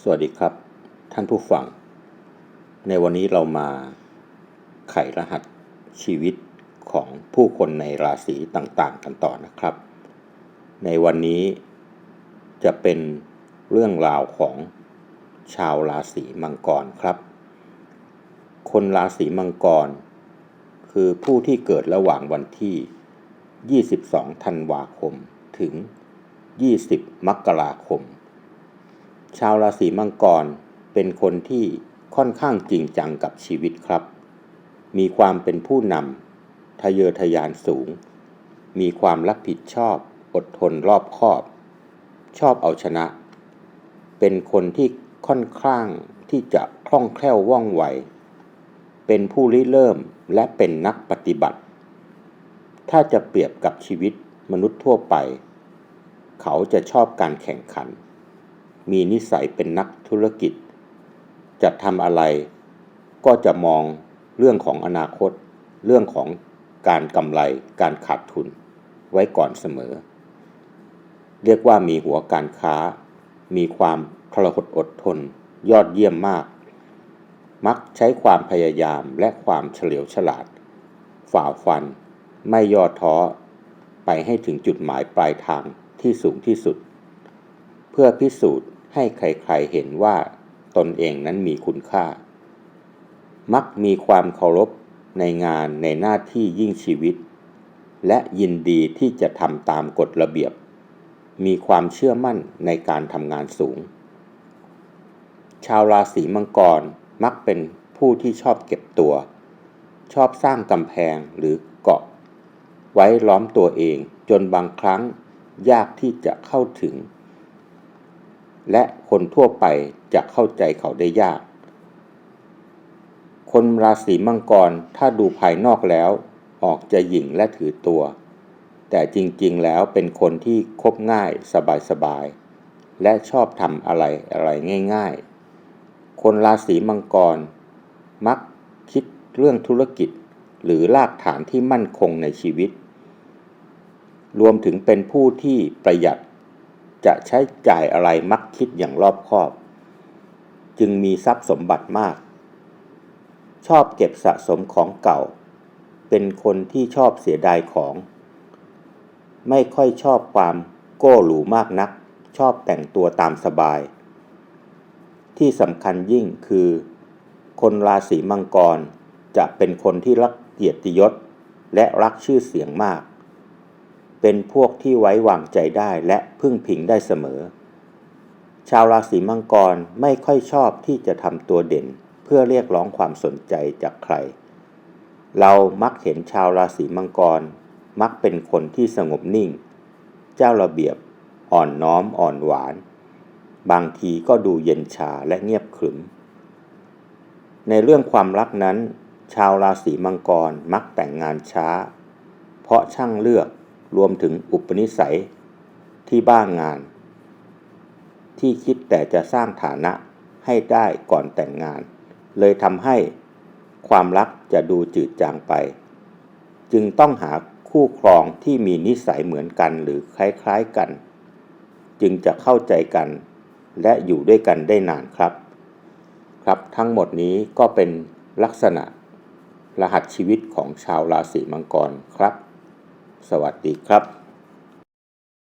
สวัสดีครับ ท่านผู้ฟัง ในวันนี้เรามาไขรหัสชีวิตของผู้คนในราศีต่างๆ กันต่อนะครับ ในวันนี้จะเป็นเรื่องราวของชาวราศีมังกรครับ คนราศีมังกร คือผู้ที่เกิดระหว่างวันที่ 22 ธันวาคม ถึง 20 มกราคม ชาวราศีมังกรเป็นคนที่ค่อนข้างจริงจังกับชีวิตครับ มีความเป็นผู้นำทะเยอทะยานสูง มีความรับผิดชอบ อดทนรอบคอบ ชอบเอาชนะ เป็นคนที่ค่อนข้างที่จะคล่องแคล่วว่องไว เป็นผู้ริเริ่มและเป็นนักปฏิบัติ ถ้าจะเปรียบกับชีวิตมนุษย์ทั่วไป เขาจะชอบการแข่งขัน มีนิสัยเป็นนักธุรกิจ จะทำอะไร ก็จะมองเรื่องของอนาคต เรื่องของการกำไร การขาดทุน ไว้ก่อนเสมอ เรียกว่ามีหัวการค้า มีความทรหดอดทน ยอดเยี่ยมมาก มักใช้ความพยายามและความเฉลียวฉลาด ฝ่าฟัน ไม่ย่อท้อ ไปให้ถึงจุดหมายปลายทางที่สูงที่สุด เพื่อพิสูจน์ ให้ใครๆเห็นว่าตนเองนั้นมีคุณค่า มักมีความเคารพในงานในหน้าที่ยิ่งชีวิต และยินดีที่จะทำตามกฎระเบียบ มีความเชื่อมั่นในการทำงานสูง ชาวราศีมังกรมักเป็นผู้ที่ชอบเก็บตัว ชอบสร้างกำแพงหรือเกาะ ไว้ล้อมตัวเองจนบางครั้งยากที่จะเข้าถึง และคนทั่วไปจะเข้าใจเขาได้ยาก คนราศีมังกรถ้าดูภายนอกแล้วออกจะหยิ่งและถือตัว แต่จริงๆแล้วเป็นคนที่คบง่ายสบายๆ และชอบทำอะไรอะไรง่าย ๆ คนราศีมังกร มักคิดเรื่องธุรกิจหรือรากฐานที่มั่นคงในชีวิต รวมถึงเป็นผู้ที่ประหยัด จะใช้จ่ายอะไรมักคิดอย่างรอบคอบ จึงมีทรัพย์สมบัติมาก ชอบเก็บสะสมของเก่า เป็นคนที่ชอบเสียดายของ ไม่ค่อยชอบความโก้หรูมากนัก ชอบแต่งตัวตามสบาย ที่สำคัญยิ่งคือ คนราศีมังกรจะเป็นคนที่รักเกียรติยศและรักชื่อเสียงมาก เป็นพวกที่ไว้วางใจได้และพึ่งพิงได้เสมอ ชาวราศีมังกรไม่ค่อยชอบที่จะทำตัวเด่นเพื่อเรียกร้องความสนใจจากใคร เรามักเห็นชาวราศีมังกร มักเป็นคนที่สงบนิ่ง เจ้าระเบียบ อ่อนน้อมอ่อนหวาน บางทีก็ดูเย็นชาและเงียบขรึม ในเรื่องความรักนั้น ชาวราศีมังกรมักแต่งงานช้า เพราะช่างเลือก รวมถึงอุปนิสัยที่บ้างงาน ที่คิดแต่จะสร้างฐานะให้ได้ก่อนแต่งงาน เลยทำให้ความรักจะดูจืดจางไป จึงต้องหาคู่ครองที่มีนิสัยเหมือนกันหรือคล้ายๆกัน จึงจะเข้าใจกันและอยู่ด้วยกันได้นานครับ ครับทั้งหมดนี้ก็เป็นลักษณะรหัสชีวิตของชาวราศีมังกรครับ สวัสดีครับ